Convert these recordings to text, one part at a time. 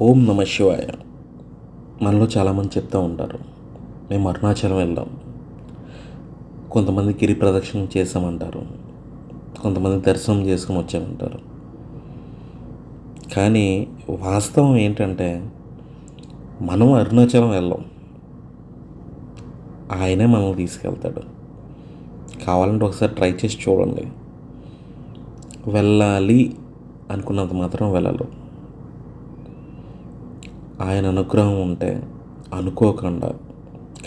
ఓం నమ శివాయ. మనలో చాలామంది చెప్తూ ఉంటారు. మేము అరుణాచలం వెళ్ళాం కొంతమంది గిరి ప్రదక్షిణం చేసామంటారు కొంతమంది దర్శనం చేసుకుని వచ్చామంటారు. కానీ వాస్తవం ఏంటంటే మనం అరుణాచలం వెళ్ళాం ఆయనే మనల్ని తీసుకెళ్తాడు. కావాలంటే ఒకసారి ట్రై చేసి చూడండి. వెళ్ళాలి అనుకున్నంత మాత్రం వెళ్ళాలి. ఆయన అనుగ్రహం ఉంటే అనుకోకుండా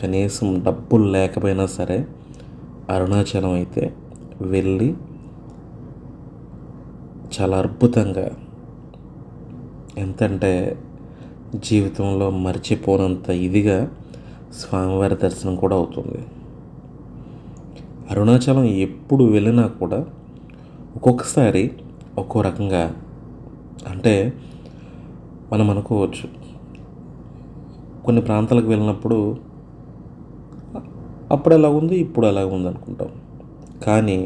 కనీసం డబ్బులు లేకపోయినా సరే అరుణాచలం అయితే వెళ్ళి చాలా అద్భుతంగా ఎంతంటే జీవితంలో మర్చిపోనంత ఇదిగా స్వామివారి దర్శనం కూడా అవుతుంది. అరుణాచలం ఎప్పుడు వెళ్ళినా కూడా ఒక్కొక్కసారి ఒక్కో రకంగా అంటే మనం అనుకోవచ్చు కొన్ని ప్రాంతాలకు వెళ్ళినప్పుడు అప్పుడు ఎలా ఉంది ఇప్పుడు ఎలా ఉంది అనుకుంటాం. కానీ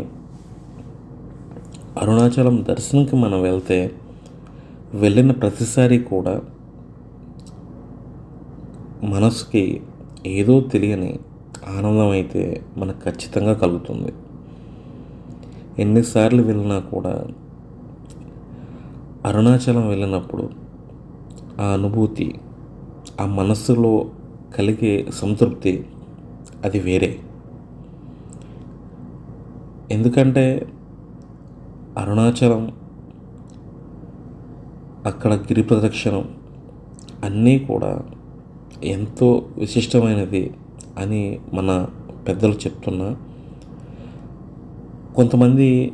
అరుణాచలం దర్శనంకి మనం వెళ్తే వెళ్ళిన ప్రతిసారి కూడా మనసుకి ఏదో తెలియని ఆనందం అయితే మనకు ఖచ్చితంగా కలుగుతుంది. ఎన్నిసార్లు వెళ్ళినా కూడా అరుణాచలం వెళ్ళినప్పుడు ఆ అనుభూతి ఆ మనస్సులో కలిగే సంతృప్తి అది వేరే. ఎందుకంటే అరుణాచలం అక్కడ గిరి ప్రదక్షిణం అన్నీ కూడా ఎంతో విశిష్టమైనది అని మన పెద్దలు చెప్తున్నా. కొంతమంది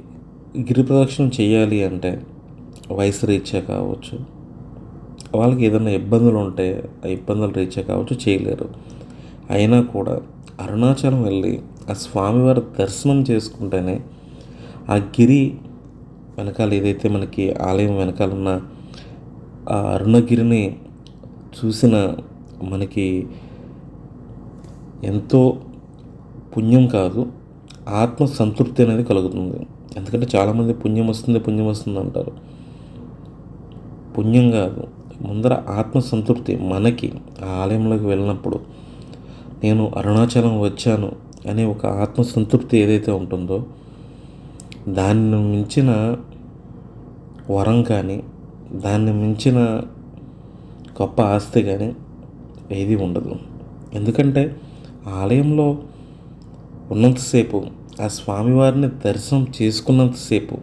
గిరి ప్రదక్షిణం చేయాలి అంటే వయసు రీత్యా కావచ్చు వాళ్ళకి ఏదైనా ఇబ్బందులు ఉంటే ఆ ఇబ్బందులు రీచ్ కావచ్చు చేయలేరు. అయినా కూడా అరుణాచలం వెళ్ళి ఆ స్వామివారి దర్శనం చేసుకుంటేనే ఆ గిరి వెనకాల ఏదైతే మనకి ఆలయం వెనకాల ఉన్న ఆ అరుణగిరిని చూసిన మనకి ఎంతో పుణ్యం కాదు ఆత్మ సంతృప్తి అనేది కలుగుతుంది. ఎందుకంటే చాలామంది పుణ్యం వస్తుంది పుణ్యం వస్తుంది అంటారు. పుణ్యం కాదు. ముందర ఆత్మ సంతృప్తి మనకి ఆ ఆలయంలోకి వెళ్ళినప్పుడు నేను అరుణాచలం వచ్చాను అనే ఒక ఆత్మసంతృప్తి ఏదైతే ఉంటుందో దాన్ని మించిన వరం కానీ దాన్ని మించిన గొప్ప ఆస్తి కానీ ఏది ఉండదు. ఎందుకంటే ఆలయంలో ఉన్నంతసేపు ఆ స్వామివారిని దర్శనం చేసుకున్నంతసేపు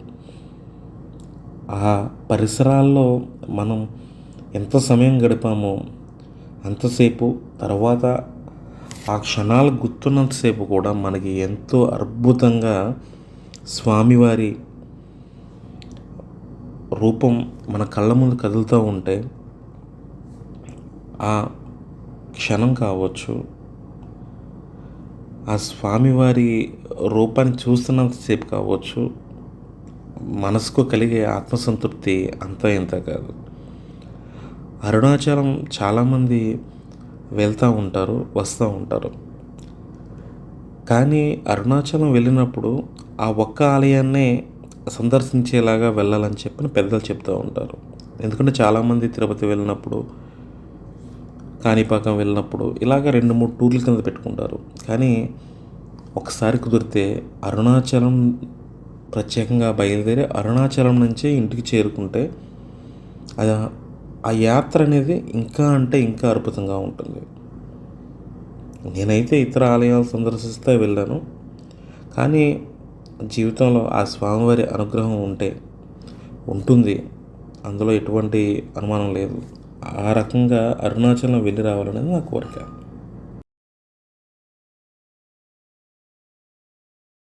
ఆ పరిసరాల్లో మనం ఎంత సమయం గడిపామో అంతసేపు తర్వాత ఆ క్షణాలు గుర్తున్నంతసేపు కూడా మనకి ఎంతో అద్భుతంగా స్వామివారి రూపం మన కళ్ళ ముందు కదులుతూ ఉంటే ఆ క్షణం కావచ్చు ఆ స్వామివారి రూపాన్ని చూస్తున్నంతసేపు కావచ్చు మనసుకు కలిగే ఆత్మసంతృప్తి అంతా ఇంత కాదు. అరుణాచలం చాలామంది వెళ్తూ ఉంటారు వస్తూ ఉంటారు. కానీ అరుణాచలం వెళ్ళినప్పుడు ఆ ఒక్క ఆలయాన్నే సందర్శించేలాగా వెళ్ళాలని చెప్పి పెద్దలు చెప్తూ ఉంటారు. ఎందుకంటే చాలామంది తిరుపతి వెళ్ళినప్పుడు కాణిపాకం వెళ్ళినప్పుడు ఇలాగ రెండు మూడు టూర్ల కింద పెట్టుకుంటారు. కానీ ఒకసారి కుదిరితే అరుణాచలం ప్రత్యేకంగా బయలుదేరి అరుణాచలం నుంచే ఇంటికి చేరుకుంటే అది ఆ యాత్ర అనేది ఇంకా అంటే ఇంకా అద్భుతంగా ఉంటుంది. నేనైతే ఇతర ఆలయాలు సందర్శిస్తే వెళ్ళాను. కానీ జీవితంలో ఆ స్వామివారి అనుగ్రహం ఉంటే ఉంటుంది. అందులో ఎటువంటి అనుమానం లేదు. ఆ రకంగా అరుణాచలం వెళ్ళి రావాలనేది నా కోరిక.